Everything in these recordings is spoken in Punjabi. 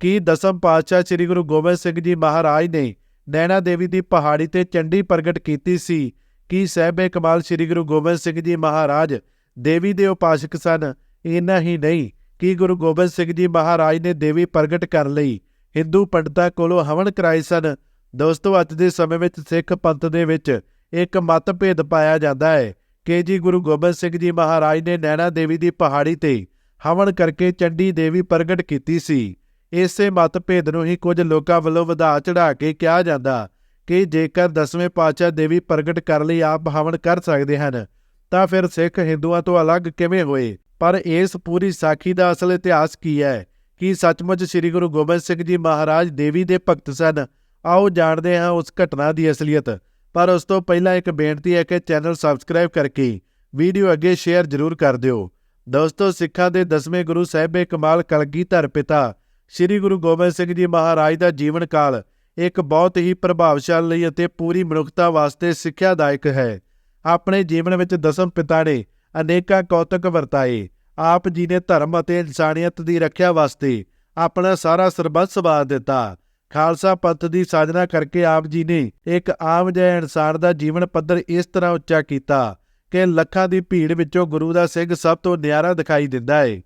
ਕੀ ਦਸਮ ਪਾਤਸ਼ਾਹ ਸ੍ਰੀ ਗੁਰੂ ਗੋਬਿੰਦ ਸਿੰਘ ਜੀ ਮਹਾਰਾਜ ਨੇ ਨੈਣਾ ਦੇਵੀ ਦੀ ਪਹਾੜੀ ਤੇ ਚੰਡੀ ਪ੍ਰਗਟ ਕੀਤੀ ਸੀ ਕੀ ਸਹਿਬੇ ਕਮਾਲ ਸ੍ਰੀ ਗੁਰੂ ਗੋਬਿੰਦ ਸਿੰਘ ਜੀ ਮਹਾਰਾਜ ਦੇਵੀ ਦੇ ਉਪਾਸਕ ਸਨ। ਇੰਨਾ ਹੀ ਨਹੀਂ ਕਿ ਗੁਰੂ ਗੋਬਿੰਦ ਸਿੰਘ ਜੀ ਮਹਾਰਾਜ ਨੇ ਦੇਵੀ ਪ੍ਰਗਟ ਕਰਨ ਲਈ ਹਿੰਦੂ ਪੰਡਤਾਂ ਕੋਲੋਂ ਹਵਨ ਕਰਾਏ ਸਨ। ਦੋਸਤੋ, ਅੱਜ ਦੇ ਸਮੇਂ ਵਿੱਚ ਸਿੱਖ ਪੰਥ ਦੇ ਵਿੱਚ ਇੱਕ ਮਤਭੇਦ ਪਾਇਆ ਜਾਂਦਾ ਹੈ ਕਿ ਜੀ ਗੁਰੂ ਗੋਬਿੰਦ ਸਿੰਘ ਜੀ ਮਹਾਰਾਜ ਨੇ ਨੈਣਾ ਦੇਵੀ ਦੀ ਪਹਾੜੀ ਤੇ ਹਵਨ ਕਰਕੇ ਚੰਡੀ ਦੇਵੀ ਪ੍ਰਗਟ ਕੀਤੀ ਸੀ। ਇਸੇ ਮਤਭੇਦ ਨੂੰ ਹੀ ਕੁਝ ਲੋਕਾਂ ਵੱਲੋਂ ਵਧਾ ਚੜਾ ਕੇ ਕਿਹਾ ਜਾਂਦਾ ਕਿ ਜੇਕਰ ਦਸਵੇਂ ਪਾਤਸ਼ਾਹ ਦੇਵੀ ਪ੍ਰਗਟ ਕਰਨ ਲਈ ਆਪ ਹਵਨ ਕਰ ਸਕਦੇ ਹਨ, ਤਾਂ ਫਿਰ ਸਿੱਖ ਹਿੰਦੂਆਂ ਤੋਂ ਅਲੱਗ ਕਿਵੇਂ ਹੋਏ? ਪਰ ਇਸ ਪੂਰੀ ਸਾਖੀ ਦਾ ਅਸਲ ਇਤਿਹਾਸ ਕੀ ਹੈ? ਕੀ ਸੱਚਮੁੱਚ ਸ੍ਰੀ ਗੁਰੂ ਗੋਬਿੰਦ ਸਿੰਘ ਜੀ ਮਹਾਰਾਜ ਦੇਵੀ ਦੇ ਭਗਤ ਸਨ? ਆਓ ਜਾਣਦੇ ਹਾਂ ਉਸ ਘਟਨਾ ਦੀ ਅਸਲੀਅਤ। ਪਰ ਉਸ ਤੋਂ ਪਹਿਲਾਂ ਇੱਕ ਬੇਨਤੀ ਹੈ ਕਿ ਚੈਨਲ ਸਬਸਕ੍ਰਾਈਬ ਕਰਕੇ ਵੀਡੀਓ ਅੱਗੇ ਸ਼ੇਅਰ ਜ਼ਰੂਰ ਕਰ ਦਿਓ। ਦੋਸਤੋ, ਸਿੱਖਾਂ ਦੇ ਦਸਵੇਂ ਗੁਰੂ ਸਾਹਿਬੇ ਕਮਾਲ ਕਲਗੀਧਰ ਪਿਤਾ ਸ੍ਰੀ ਗੁਰੂ ਗੋਬਿੰਦ ਸਿੰਘ ਜੀ ਮਹਾਰਾਜ ਦਾ ਜੀਵਨ ਕਾਲ ਇੱਕ ਬਹੁਤ ਹੀ ਪ੍ਰਭਾਵਸ਼ਾਲੀ ਅਤੇ ਪੂਰੀ ਮਨੁੱਖਤਾ ਵਾਸਤੇ ਸਿੱਖਿਆਦਾਇਕ ਹੈ। ਆਪਣੇ ਜੀਵਨ ਵਿੱਚ ਦਸਮ ਪਿਤਾ ਨੇ ਅਨੇਕਾਂ ਕੌਤਕ ਵਰਤਾਏ, ਆਪ ਜੀ ਨੇ ਧਰਮ ਅਤੇ ਇਨਸਾਨੀਅਤ ਦੀ ਰੱਖਿਆ ਵਾਸਤੇ ਆਪਣਾ ਸਾਰਾ ਸਰਬੱਤ ਵਾਰ ਦਿੱਤਾ। ਖਾਲਸਾ ਪੰਥ ਦੀ ਸਾਜਨਾ ਕਰਕੇ ਆਪ ਜੀ ਨੇ ਇੱਕ ਆਮ ਜਿਹੇ ਇਨਸਾਨ ਦਾ ਜੀਵਨ ਪੱਧਰ ਇਸ ਤਰ੍ਹਾਂ ਉੱਚਾ ਕੀਤਾ ਕਿ ਲੱਖਾਂ ਦੀ ਭੀੜ ਵਿੱਚੋਂ ਗੁਰੂ ਦਾ ਸਿੰਘ ਸਭ ਤੋਂ ਨਿਆਰਾ ਦਿਖਾਈ ਦਿੰਦਾ ਹੈ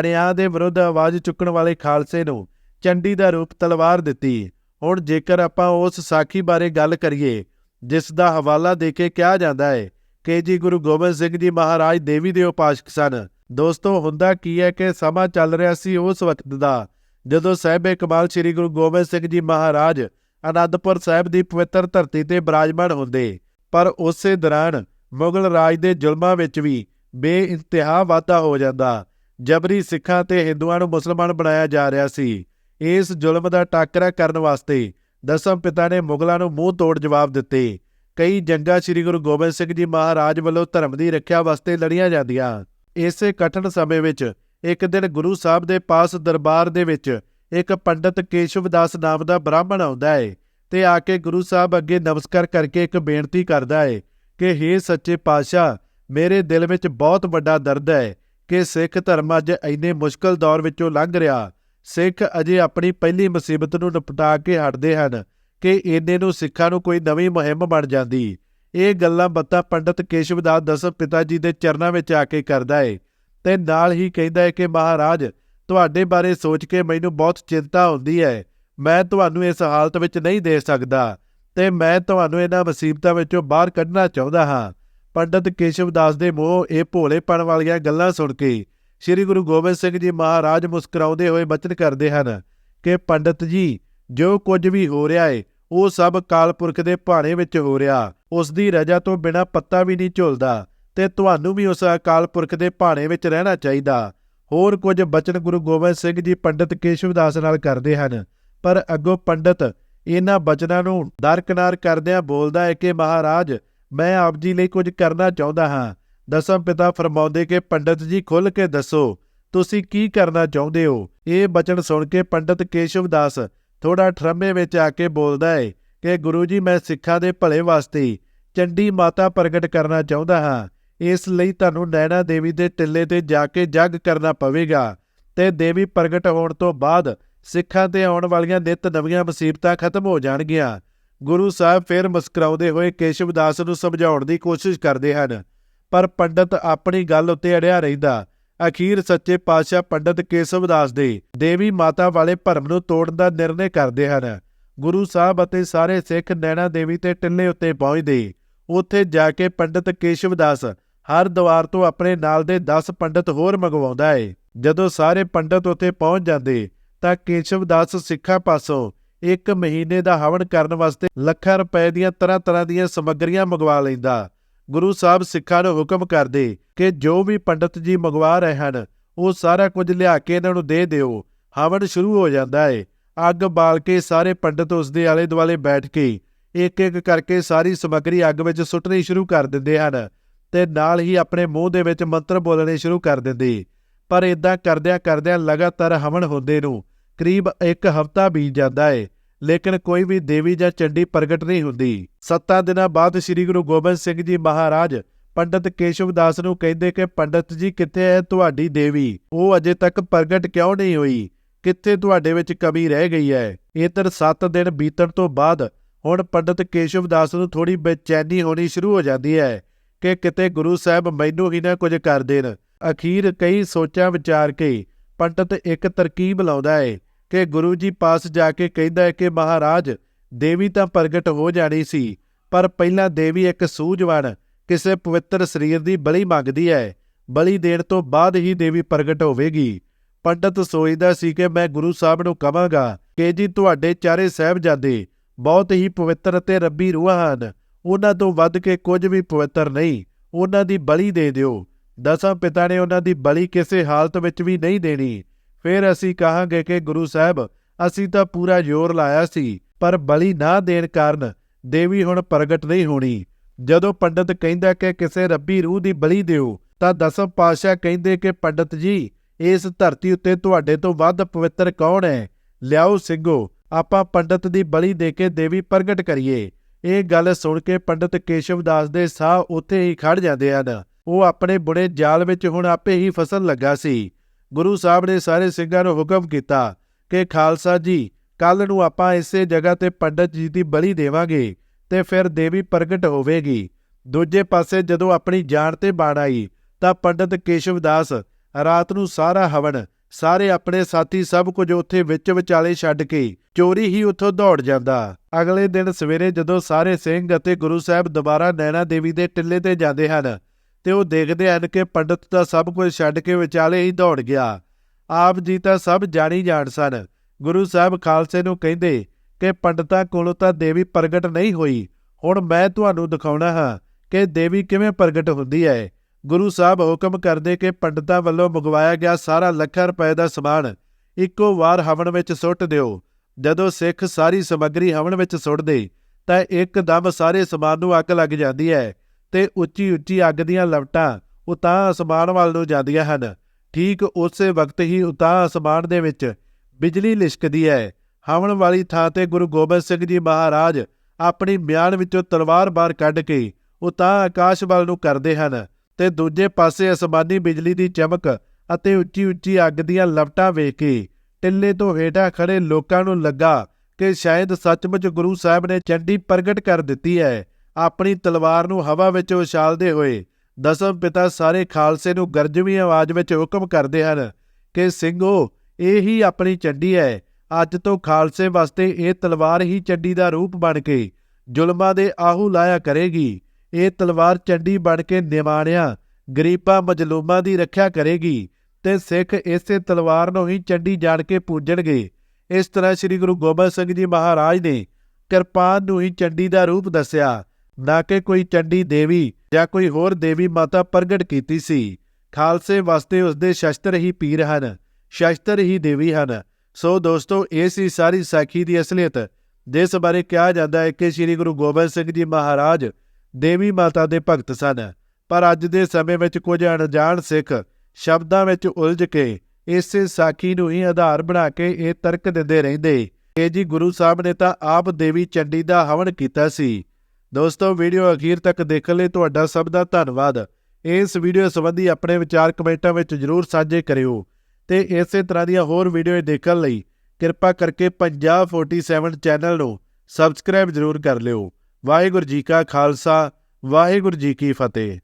ਅਨਿਆਂ ਦੇ ਵਿਰੁੱਧ ਆਵਾਜ਼ ਚੁੱਕਣ ਵਾਲੇ ਖਾਲਸੇ ਨੂੰ ਚੰਡੀ ਦਾ ਰੂਪ ਤਲਵਾਰ ਦਿੱਤੀ। ਹੁਣ ਜੇਕਰ ਆਪਾਂ ਉਸ ਸਾਖੀ ਬਾਰੇ ਗੱਲ ਕਰੀਏ, ਜਿਸ ਦਾ ਹਵਾਲਾ ਦੇ ਕੇ ਕਿਹਾ ਜਾਂਦਾ ਹੈ ਕਿ ਜੀ ਗੁਰੂ ਗੋਬਿੰਦ ਸਿੰਘ ਜੀ ਮਹਾਰਾਜ ਦੇਵੀ ਦੇ ਉਪਾਸਕ ਸਨ। ਦੋਸਤੋ, ਹੁੰਦਾ ਕੀ ਹੈ ਕਿ ਸਮਾਂ ਚੱਲ ਰਿਹਾ ਸੀ ਉਸ ਵਕਤ ਦਾ, ਜਦੋਂ ਸਾਹਿਬੇ ਕਮਾਲ ਸ੍ਰੀ ਗੁਰੂ ਗੋਬਿੰਦ ਸਿੰਘ ਜੀ ਮਹਾਰਾਜ ਅਨੰਦਪੁਰ ਸਾਹਿਬ ਦੀ ਪਵਿੱਤਰ ਧਰਤੀ ਤੇ ਬਿਰਾਜਮਾਨ ਹੁੰਦੇ। ਪਰ ਉਸੇ ਦੌਰਾਨ ਮੁਗਲ ਰਾਜ ਦੇ ਜ਼ੁਲਮਾਂ ਵਿੱਚ ਵੀ ਬੇਇੰਤਹਾ ਵਾਧਾ ਹੋ ਜਾਂਦਾ। ਜਬਰੀ ਸਿੱਖਾਂ ਤੇ ਹਿੰਦੂਆਂ ਨੂੰ ਮੁਸਲਮਾਨ ਬਣਾਇਆ ਜਾ ਰਿਹਾ ਸੀ। ਇਸ ਜ਼ੁਲਮ ਦਾ ਟਾਕਰਾ ਕਰਨ ਵਾਸਤੇ ਦਸਮ ਪਿਤਾ ਨੇ ਮੁਗਲਾਂ ਨੂੰ ਮੂੰਹ ਤੋੜ ਜਵਾਬ ਦਿੱਤੇ। ਕਈ ਜੰਗਾਂ ਸ੍ਰੀ ਗੁਰੂ ਗੋਬਿੰਦ ਸਿੰਘ ਜੀ ਮਹਾਰਾਜ ਵੱਲੋਂ ਧਰਮ ਦੀ ਰੱਖਿਆ ਵਾਸਤੇ ਲੜੀਆਂ ਜਾਂਦੀਆਂ। ਇਸੇ ਕਠਿਨ ਸਮੇਂ ਵਿੱਚ ਇੱਕ ਦਿਨ ਗੁਰੂ ਸਾਹਿਬ ਦੇ ਪਾਸ ਦਰਬਾਰ ਦੇ ਵਿੱਚ ਇੱਕ ਪੰਡਤ ਕੇਸ਼ਵਦਾਸ ਨਾਮ ਦਾ ਬ੍ਰਾਹਮਣ ਆਉਂਦਾ ਹੈ ਤੇ ਆ ਕੇ ਗੁਰੂ ਸਾਹਿਬ ਅੱਗੇ ਨਮਸਕਾਰ ਕਰਕੇ ਇੱਕ ਬੇਨਤੀ ਕਰਦਾ ਹੈ ਕਿ हे ਸੱਚੇ ਪਾਤਸ਼ਾਹ, ਮੇਰੇ ਦਿਲ ਵਿੱਚ ਬਹੁਤ ਵੱਡਾ ਦਰਦ ਹੈ। ਕਿ ਸਿੱਖ ਧਰਮ ਅੱਜ ਇੰਨੇ ਮੁਸ਼ਕਲ ਦੌਰ ਵਿੱਚੋਂ ਲੰਘ ਰਿਹਾ। ਸਿੱਖ ਅਜੇ ਆਪਣੀ ਪਹਿਲੀ ਮੁਸੀਬਤ ਨੂੰ ਨਿਪਟਾ ਕੇ ਹਟਦੇ ਹਨ ਕਿ ਇੰਨੇ ਨੂੰ ਸਿੱਖਾਂ ਨੂੰ ਕੋਈ ਨਵੀਂ ਮੁਹਿੰਮ ਬਣ ਜਾਂਦੀ। ਇਹ ਗੱਲਾਂ ਬੱਤਾ ਪੰਡਤ ਕੇਸ਼ਵਦਾਸ ਦਸਮ ਪਿਤਾ ਜੀ ਦੇ ਚਰਨਾਂ ਵਿੱਚ ਆ ਕੇ ਕਰਦਾ ਏ ਤੇ ਨਾਲ ਹੀ ਕਹਿੰਦਾ ਹੈ ਕਿ ਮਹਾਰਾਜ, ਤੁਹਾਡੇ ਬਾਰੇ ਸੋਚ ਕੇ ਮੈਨੂੰ ਬਹੁਤ ਚਿੰਤਾ ਹੁੰਦੀ ਹੈ ਮੈਂ ਤੁਹਾਨੂੰ ਇਸ ਹਾਲਤ ਵਿੱਚ ਨਹੀਂ ਦੇ ਸਕਦਾ ਤੇ ਮੈਂ ਤੁਹਾਨੂੰ ਇਹਨਾਂ ਮੁਸੀਬਤਾਂ ਵਿੱਚੋਂ ਬਾਹਰ ਕੱਢਣਾ ਚਾਹੁੰਦਾ ਹਾਂ। ਪੰਡਤ ਕੇਸ਼ਵਦਾਸ ਦੇ ਮੂੰਹੋਂ ਇਹ ਭੋਲੇਪਣ ਵਾਲੀਆਂ ਗੱਲਾਂ ਸੁਣ ਕੇ ਸ੍ਰੀ ਗੁਰੂ ਗੋਬਿੰਦ ਸਿੰਘ ਜੀ ਮਹਾਰਾਜ ਮੁਸਕਰਾਉਂਦੇ ਹੋਏ ਬਚਨ ਕਰਦੇ ਹਨ ਕਿ, ਪੰਡਤ ਜੀ, ਜੋ ਕੁਝ ਵੀ ਹੋ ਰਿਹਾ ਹੈ ਉਹ ਸਭ ਕਾਲਪੁਰਖ ਦੇ ਭਾਣੇ ਵਿੱਚ ਹੋ ਰਿਹਾ। ਉਸ ਦੀ ਰਜਾ ਤੋਂ ਬਿਨਾ ਪੱਤਾ ਵੀ ਨਹੀਂ ਝੁਲਦਾ ਤੇ ਤੁਹਾਨੂੰ ਵੀ ਉਸ ਅਕਾਲ ਪੁਰਖ ਦੇ ਭਾਣੇ ਵਿੱਚ ਰਹਿਣਾ ਚਾਹੀਦਾ। ਹੋਰ ਕੁਝ ਬਚਨ ਗੁਰੂ ਗੋਬਿੰਦ ਸਿੰਘ ਜੀ ਪੰਡਿਤ ਕੇਸ਼ਵਦਾਸ ਨਾਲ ਕਰਦੇ ਹਨ। ਪਰ ਅੱਗੋਂ ਪੰਡਿਤ ਇਹਨਾਂ ਬਚਨਾਂ ਨੂੰ ਦਰਕਨਾਰ ਕਰਦਿਆਂ ਬੋਲਦਾ ਹੈ ਕਿ, ਮਹਾਰਾਜ ਮੈਂ ਆਪ ਜੀ ਲਈ ਕੁਝ ਕਰਨਾ ਚਾਹੁੰਦਾ ਹਾਂ। ਦਸਮ ਪਿਤਾ ਫਰਮਾਉਂਦੇ ਕਿ ਪੰਡਤ ਜੀ, ਖੁੱਲ੍ਹ ਕੇ ਦੱਸੋ, ਤੁਸੀਂ ਕੀ ਕਰਨਾ ਚਾਹੁੰਦੇ ਹੋ? ਇਹ ਬਚਨ ਸੁਣ ਕੇ ਪੰਡਤ ਕੇਸ਼ਵਦਾਸ ਥੋੜਾ ਠਰਮੇ ਵਿੱਚ ਆ ਕੇ ਬੋਲਦਾ ਹੈ ਕਿ ਗੁਰੂ ਜੀ, ਮੈਂ ਸਿੱਖਾਂ ਦੇ ਭਲੇ ਵਾਸਤੇ ਚੰਡੀ ਮਾਤਾ ਪ੍ਰਗਟ ਕਰਨਾ ਚਾਹੁੰਦਾ ਹਾਂ। ਇਸ ਲਈ ਤੁਹਾਨੂੰ ਨੈਣਾ ਦੇਵੀ ਦੇ ਟਿੱਲੇ ਤੇ ਜਾ ਕੇ ਜੱਗ ਕਰਨਾ ਪਵੇਗਾ ਤੇ ਦੇਵੀ ਪ੍ਰਗਟ ਹੋਣ ਤੋਂ ਬਾਅਦ ਸਿੱਖਾਂ ਤੇ ਆਉਣ ਵਾਲੀਆਂ ਨਿਤ ਨਵੀਆਂ ਮੁਸੀਬਤਾਂ ਖਤਮ ਹੋ ਜਾਣਗੀਆਂ। ਗੁਰੂ ਸਾਹਿਬ ਫਿਰ ਮੁਸਕਰਾਉਂਦੇ ਹੋਏ ਕੇਸ਼ਵਦਾਸ ਨੂੰ ਸਮਝਾਉਣ ਦੀ ਕੋਸ਼ਿਸ਼ ਕਰਦੇ ਹਨ। ਪਰ ਪੰਡਤ ਆਪਣੀ ਗੱਲ ਉੱਤੇ ਅੜਿਆ ਰਹਿੰਦਾ। ਅਖੀਰ ਸੱਚੇ ਪਾਤਸ਼ਾਹ ਪੰਡਤ ਕੇਸ਼ਵਦਾਸ ਦੇ ਦੇਵੀ ਮਾਤਾ ਵਾਲੇ ਭਰਮ ਨੂੰ ਤੋੜਨ ਦਾ ਨਿਰਣੇ ਕਰਦੇ ਹਨ। ਗੁਰੂ ਸਾਹਿਬ ਅਤੇ ਸਾਰੇ ਸਿੱਖ ਨੈਣਾ ਦੇਵੀ ਤੇ ਟਿੱਲੇ ਉੱਤੇ ਪਹੁੰਚਦੇ। ਉੱਥੇ ਜਾ ਕੇ ਪੰਡਤ ਕੇਸ਼ਵਦਾਸ ਹਰ ਦਵਾਰ ਤੋਂ ਆਪਣੇ ਨਾਲ ਦੇ 10 ਪੰਡਤ ਹੋਰ ਮੰਗਵਾਉਂਦਾ ਏ। ਜਦੋਂ ਸਾਰੇ ਪੰਡਤ ਉੱਥੇ ਪਹੁੰਚ ਜਾਂਦੇ ਤਾਂ ਕੇਸ਼ਵਦਾਸ ਸਿੱਖਾਂ ਪਾਸੋਂ ਇੱਕ ਮਹੀਨੇ ਦਾ ਹਵਨ ਕਰਨ ਵਾਸਤੇ ਲੱਖਾਂ ਰੁਪਏ ਦੀਆਂ ਤਰ੍ਹਾਂ ਤਰ੍ਹਾਂ ਦੀਆਂ ਸਮੱਗਰੀਆਂ ਮੰਗਵਾ ਲੈਂਦਾ। ਗੁਰੂ ਸਾਹਿਬ ਸਿੱਖਾਂ ਨੂੰ ਹੁਕਮ ਕਰਦੇ ਕਿ ਜੋ ਵੀ ਪੰਡਤ ਜੀ ਮੰਗਵਾ ਰਹੇ ਹਨ, ਉਹ ਸਾਰਾ ਕੁਝ ਲਿਆ ਕੇ ਇਹਨਾਂ ਨੂੰ ਦੇ ਦਿਓ। ਹਵਨ ਸ਼ੁਰੂ ਹੋ ਜਾਂਦਾ ਹੈ ਅੱਗ ਬਾਲ ਕੇ ਸਾਰੇ ਪੰਡਤ ਉਸ ਦੇ ਆਲੇ ਦੁਆਲੇ ਬੈਠ ਕੇ ਇੱਕ ਇੱਕ ਕਰਕੇ ਸਾਰੀ ਸਮੱਗਰੀ ਅੱਗ ਵਿੱਚ ਸੁੱਟਣੀ ਸ਼ੁਰੂ ਕਰ ਦਿੰਦੇ ਹਨ ਤੇ ਨਾਲ ਹੀ ਆਪਣੇ ਮੂੰਹ ਦੇ ਵਿੱਚ ਮੰਤਰ ਬੋਲਣੇ ਸ਼ੁਰੂ ਕਰ ਦਿੰਦੇ। ਪਰ ਇਦਾਂ ਕਰਦਿਆਂ ਕਰਦਿਆਂ ਲਗਾਤਾਰ ਹਵਨ ਹੁੰਦੇ ਨੂੰ ਕਰੀਬ ਇੱਕ ਹਫ਼ਤਾ ਬੀਤ ਜਾਂਦਾ ਹੈ ਲੇਕਿਨ ਕੋਈ ਵੀ ਦੇਵੀ ਜਾਂ ਚੰਡੀ ਪ੍ਰਗਟ ਨਹੀਂ ਹੁੰਦੀ। ਸੱਤਾਂ ਦਿਨਾਂ ਬਾਅਦ ਸ੍ਰੀ ਗੁਰੂ ਗੋਬਿੰਦ ਸਿੰਘ ਜੀ ਮਹਾਰਾਜ ਪੰਡਤ ਕੇਸ਼ਵਦਾਸ ਨੂੰ ਕਹਿੰਦੇ ਕਿ, ਪੰਡਤ ਜੀ, ਕਿੱਥੇ ਹੈ ਤੁਹਾਡੀ ਦੇਵੀ? ਉਹ ਅਜੇ ਤੱਕ ਪ੍ਰਗਟ ਕਿਉਂ ਨਹੀਂ ਹੋਈ? ਕਿੱਥੇ ਤੁਹਾਡੇ ਵਿੱਚ ਕਮੀ ਰਹਿ ਗਈ ਹੈ ਇਧਰ 7 ਦਿਨ ਬੀਤਣ ਤੋਂ ਬਾਅਦ ਹੁਣ ਪੰਡਤ ਕੇਸ਼ਵਦਾਸ ਨੂੰ ਥੋੜੀ ਬੇਚੈਨੀ ਹੋਣੀ ਸ਼ੁਰੂ ਹੋ ਜਾਂਦੀ ਹੈ ਕਿ ਕਿਤੇ ਗੁਰੂ ਸਾਹਿਬ ਮੈਨੂੰ ਹੀ ਨਾ ਕੁਝ ਕਰ ਦੇਣ। ਅਖੀਰ ਕਈ ਸੋਚਾਂ ਵਿਚਾਰ ਕੇ ਪੰਡਤ ਇੱਕ ਤਰਕੀਬ ਲਾਉਂਦਾ ਹੈ ਕਿ ਗੁਰੂ ਜੀ ਪਾਸ ਜਾ ਕੇ ਕਹਿੰਦਾ ਹੈ ਕਿ ਮਹਾਰਾਜ, ਦੇਵੀ ਤਾਂ ਪ੍ਰਗਟ ਹੋ ਜਾਣੀ ਸੀ, ਪਰ ਪਹਿਲਾਂ ਦੇਵੀ ਇੱਕ ਸੂਝਵਾਨ, ਕਿਸੇ ਪਵਿੱਤਰ ਸਰੀਰ ਦੀ ਬਲੀ ਮੰਗਦੀ ਹੈ। ਬਲੀ ਦੇਣ ਤੋਂ ਬਾਅਦ ਹੀ ਦੇਵੀ ਪ੍ਰਗਟ ਹੋਵੇਗੀ। ਪੰਡਤ ਸੋਚਦਾ ਸੀ ਕਿ ਮੈਂ ਗੁਰੂ ਸਾਹਿਬ ਨੂੰ ਕਵਾਂਗਾ ਕਿ ਜੀ ਤੁਹਾਡੇ ਚਾਰੇ ਸਾਹਿਬਜ਼ਾਦੇ ਬਹੁਤ ਹੀ ਪਵਿੱਤਰ ਅਤੇ ਰੱਬੀ ਰੂਹਾਂ ਹਨ। ਉਹਨਾਂ ਤੋਂ ਵੱਧ ਕੇ ਕੁਝ ਵੀ ਪਵਿੱਤਰ ਨਹੀਂ। ਉਹਨਾਂ ਦੀ ਬਲੀ ਦੇ ਦਿਓ। ਦਸਾਂ ਪਿਤਾ ਨੇ ਉਹਨਾਂ ਦੀ ਬਲੀ ਕਿਸੇ ਹਾਲਤ ਵਿੱਚ ਵੀ ਨਹੀਂ ਦੇਣੀ। ਫਿਰ ਅਸੀਂ ਕਹਾਂਗੇ ਕਿ ਗੁਰੂ ਸਾਹਿਬ, ਅਸੀਂ ਤਾਂ ਪੂਰਾ ਜ਼ੋਰ ਲਾਇਆ ਸੀ, ਪਰ ਬਲੀ ਨਾ ਦੇਣ ਕਾਰਨ ਦੇਵੀ ਹੁਣ ਪ੍ਰਗਟ ਨਹੀਂ ਹੋਣੀ। ਜਦੋਂ ਪੰਡਤ ਕਹਿੰਦਾ ਕਿ ਕਿਸੇ ਰੱਬੀ ਰੂਹ ਦੀ ਬਲੀ ਦਿਓ, ਤਾਂ ਦਸਮ ਪਾਤਸ਼ਾਹ ਕਹਿੰਦੇ ਕਿ, ਪੰਡਤ ਜੀ, ਇਸ ਧਰਤੀ ਉੱਤੇ ਤੁਹਾਡੇ ਤੋਂ ਵੱਧ ਪਵਿੱਤਰ ਕੌਣ ਹੈ? ਲਿਆਓ ਸਿੰਘੋ, ਆਪਾਂ ਪੰਡਤ ਦੀ ਬਲੀ ਦੇ ਕੇ ਦੇਵੀ ਪ੍ਰਗਟ ਕਰੀਏ। ਇਹ ਗੱਲ ਸੁਣ ਕੇ ਪੰਡਤ ਕੇਸ਼ਵ ਦਾਸ ਦੇ ਸਾਹ ਉੱਥੇ ਹੀ ਖੜ ਜਾਂਦੇ ਹਨ। ਉਹ ਆਪਣੇ ਬੁੜੇ ਜਾਲ ਵਿੱਚ ਹੁਣ ਆਪੇ ਹੀ ਫਸਣ ਲੱਗਾ ਸੀ। ਗੁਰੂ ਸਾਹਿਬ ਨੇ ਸਾਰੇ ਸਿੰਘਾਂ ਨੂੰ ਹੁਕਮ ਕੀਤਾ ਕਿ ਖਾਲਸਾ ਜੀ ਕੱਲ ਨੂੰ ਆਪਾਂ ਇਸੇ ਜਗ੍ਹਾ ਤੇ ਪੰਡਤ ਜੀ ਦੀ ਬਲੀ ਦੇਵਾਂਗੇ ਤੇ ਫਿਰ ਦੇਵੀ ਪ੍ਰਗਟ ਹੋਵੇਗੀ। ਦੂਜੇ ਪਾਸੇ ਜਦੋਂ ਆਪਣੀ ਜਾਨ ਤੇ ਬਾਣ ਆਈ, ਤਾਂ ਪੰਡਤ ਕੇਸ਼ਵਦਾਸ ਰਾਤ ਨੂੰ ਸਾਰਾ ਹਵਨ, ਸਾਰੇ ਆਪਣੇ ਸਾਥੀ ਸਭ ਕੁਝ ਉੱਥੇ ਵਿੱਚ ਵਿਚਾਲੇ ਛੱਡ ਕੇ ਚੋਰੀ ਹੀ ਉੱਥੋਂ ਦੌੜ ਜਾਂਦਾ। ਅਗਲੇ ਦਿਨ ਸਵੇਰੇ ਜਦੋਂ ਸਾਰੇ ਸਿੰਘ ਅਤੇ ਗੁਰੂ ਸਾਹਿਬ ਦੁਬਾਰਾ ਨੈਣਾ ਦੇਵੀ ਦੇ ਟਿੱਲੇ ਤੇ ਜਾਂਦੇ ਹਨ ਤੇ ਉਹ ਦੇਖਦੇ ਹਨ ਕਿ ਪੰਡਤ ਦਾ ਸਭ ਕੁਝ ਛੱਡ ਕੇ ਵਿਚਾਲੇ ਹੀ ਦੌੜ ਗਿਆ। ਆਪ ਜੀ ਤਾਂ ਸਭ ਜਾਣੀ ਜਾਣ ਸਨ। ਗੁਰੂ ਸਾਹਿਬ ਖਾਲਸੇ ਨੂੰ ਕਹਿੰਦੇ ਕਿ ਪੰਡਤਾਂ ਕੋਲੋਂ ਤਾਂ ਦੇਵੀ ਪ੍ਰਗਟ ਨਹੀਂ ਹੋਈ। ਹੁਣ ਮੈਂ ਤੁਹਾਨੂੰ ਦਿਖਾਉਣਾ ਹਾਂ ਕਿ ਦੇਵੀ ਕਿਵੇਂ ਪ੍ਰਗਟ ਹੁੰਦੀ ਹੈ। ਗੁਰੂ ਸਾਹਿਬ ਹੁਕਮ ਕਰਦੇ ਕਿ ਪੰਡਤਾਂ ਵੱਲੋਂ ਮੰਗਵਾਇਆ ਗਿਆ ਸਾਰਾ ਲੱਖਾਂ ਰੁਪਏ ਦਾ ਸਮਾਨ ਇੱਕੋ ਵਾਰ ਹਵਨ ਵਿੱਚ ਸੁੱਟ ਦਿਓ। ਜਦੋਂ ਸਿੱਖ ਸਾਰੀ ਸਮੱਗਰੀ ਹਵਨ ਵਿੱਚ ਸੁੱਟਦੇ, ਤਾਂ ਇੱਕਦਮ ਸਾਰੇ ਸਮਾਨ ਨੂੰ ਅੱਗ ਲੱਗ ਜਾਂਦੀ ਹੈ। ਤੇ ਉੱਚੀ ਉੱਚੀ ਅੱਗ ਦੀਆਂ ਲਵਟਾਂ ਉਤਾਂ ਅਸਮਾਨ ਵੱਲ ਨੂੰ ਜਾਂਦੀਆਂ ਹਨ। ਠੀਕ ਉਸੇ ਵਕਤ ਹੀ ਉਤਾਂ ਅਸਮਾਨ ਦੇ ਵਿੱਚ ਬਿਜਲੀ ਲਿਸ਼ਕਦੀ ਹੈ। ਹਵਨ ਵਾਲੀ ਥਾਂ ਤੇ ਗੁਰੂ ਗੋਬਿੰਦ ਸਿੰਘ ਜੀ ਮਹਾਰਾਜ ਆਪਣੀ ਮਿਆਨ ਵਿੱਚੋਂ ਤਲਵਾਰ ਬਾਹਰ ਕੱਢ ਕੇ ਉਤਾਂ ਆਕਾਸ਼ ਵੱਲ ਨੂੰ ਕਰਦੇ ਹਨ ਤੇ ਦੂਜੇ ਪਾਸੇ ਅਸਮਾਨੀ ਬਿਜਲੀ ਦੀ ਚਮਕ ਅਤੇ ਉੱਚੀ ਉੱਚੀ ਅੱਗ ਦੀਆਂ ਲਪਟਾਂ ਵੇਖ ਕੇ ਟਿੱਲੇ ਤੋਂ ਹੇਠਾਂ ਖੜੇ ਲੋਕਾਂ ਨੂੰ ਲੱਗਾ ਕਿ ਸ਼ਾਇਦ ਸੱਚਮੁੱਚ ਗੁਰੂ ਸਾਹਿਬ ਨੇ ਚੰਡੀ ਪ੍ਰਗਟ ਕਰ ਦਿੱਤੀ ਹੈ। ਆਪਣੀ ਤਲਵਾਰ ਨੂੰ ਹਵਾ ਵਿੱਚ ਉਛਾਲਦੇ ਹੋਏ ਦਸਮ ਪਿਤਾ ਸਾਰੇ ਖਾਲਸੇ ਨੂੰ ਗਰਜਵੀਂ ਆਵਾਜ਼ ਵਿੱਚ ਹੁਕਮ ਕਰਦੇ ਹਨ ਕਿ, ਸਿੰਘੋ, ਇਹ ਹੀ ਆਪਣੀ ਚੰਡੀ ਹੈ। ਅੱਜ ਤੋਂ ਖਾਲਸੇ ਵਾਸਤੇ ਇਹ ਤਲਵਾਰ ਹੀ ਚੰਡੀ ਦਾ ਰੂਪ ਬਣ ਕੇ ਜ਼ੁਲਮਾਂ ਦੇ ਆਹੂ ਲਾਇਆ ਕਰੇਗੀ। ਇਹ ਤਲਵਾਰ ਚੰਡੀ ਬਣ ਕੇ ਨਿਵਾਣਿਆਂ ਗਰੀਬਾਂ, ਮਜਲੂਮਾਂ ਦੀ ਰੱਖਿਆ ਕਰੇਗੀ ਤੇ ਸਿੱਖ ਇਸੇ ਤਲਵਾਰ ਨੂੰ ਹੀ ਚੰਡੀ ਜਾਣ ਕੇ ਪੂਜਣਗੇ। ਇਸ ਤਰ੍ਹਾਂ ਸ੍ਰੀ ਗੁਰੂ ਗੋਬਿੰਦ ਸਿੰਘ ਜੀ ਮਹਾਰਾਜ ਨੇ ਕਿਰਪਾਨ ਨੂੰ ਹੀ ਚੰਡੀ ਦਾ ਰੂਪ ਦੱਸਿਆ। ਨਾ ਕਿ ਕੋਈ ਚੰਡੀ ਦੇਵੀ ਜਾਂ ਕੋਈ ਹੋਰ ਦੇਵੀ ਮਾਤਾ ਪ੍ਰਗਟ ਕੀਤੀ ਸੀ। ਖਾਲਸੇ ਵਾਸਤੇ ਉਸਦੇ ਸ਼ਸਤਰ ਹੀ ਪੀਰ ਹਨ, ਸ਼ਸਤਰ ਹੀ ਦੇਵੀ ਹਨ। ਸੋ ਦੋਸਤੋ, ਇਹ ਸੀ ਸਾਰੀ ਸਾਖੀ ਦੀ ਅਸਲੀਅਤ। ਜਿਸ ਬਾਰੇ ਕਿਹਾ ਜਾਂਦਾ ਹੈ ਕਿ ਸ੍ਰੀ ਗੁਰੂ ਗੋਬਿੰਦ ਸਿੰਘ ਜੀ ਮਹਾਰਾਜ ਦੇਵੀ ਮਾਤਾ ਦੇ ਭਗਤ ਸਨ। ਪਰ ਅੱਜ ਦੇ ਸਮੇਂ ਵਿੱਚ ਕੁਝ ਅਣਜਾਣ ਸਿੱਖ ਸ਼ਬਦਾਂ ਵਿੱਚ ਉਲਝ ਕੇ ਇਸੇ ਸਾਖੀ ਨੂੰ ਹੀ ਆਧਾਰ ਬਣਾ ਕੇ ਇਹ ਤਰਕ ਦਿੰਦੇ ਰਹਿੰਦੇ ਕਿ ਜੀ ਗੁਰੂ ਸਾਹਿਬ ਨੇ ਤਾਂ ਆਪ ਦੇਵੀ ਚੰਡੀ ਦਾ ਹਵਨ ਕੀਤਾ ਸੀ। ਦੋਸਤੋ, ਵੀਡੀਓ ਅਖੀਰ ਤੱਕ ਦੇਖਣ ਲਈ ਤੁਹਾਡਾ ਸਭ ਦਾ ਧੰਨਵਾਦ। ਇਸ ਵੀਡੀਓ ਸੰਬੰਧੀ ਆਪਣੇ ਵਿਚਾਰ ਕਮੈਂਟਾਂ ਵਿੱਚ ਜਰੂਰ ਸਾਂਝੇ ਕਰਿਓ। ਤੇ ਇਸੇ ਤਰ੍ਹਾਂ ਦੀਆਂ ਹੋਰ ਵੀਡੀਓ ਦੇਖਣ ਲਈ ਕਿਰਪਾ ਕਰਕੇ ਪੰਜਾਬ 47 ਚੈਨਲ ਨੂੰ ਸਬਸਕ੍ਰਾਈਬ ਜਰੂਰ ਕਰ ਲਿਓ। ਵਾਹਿਗੁਰੂ ਜੀ ਕਾ ਖਾਲਸਾ, ਵਾਹਿਗੁਰੂ ਜੀ ਕੀ ਫਤਿਹ।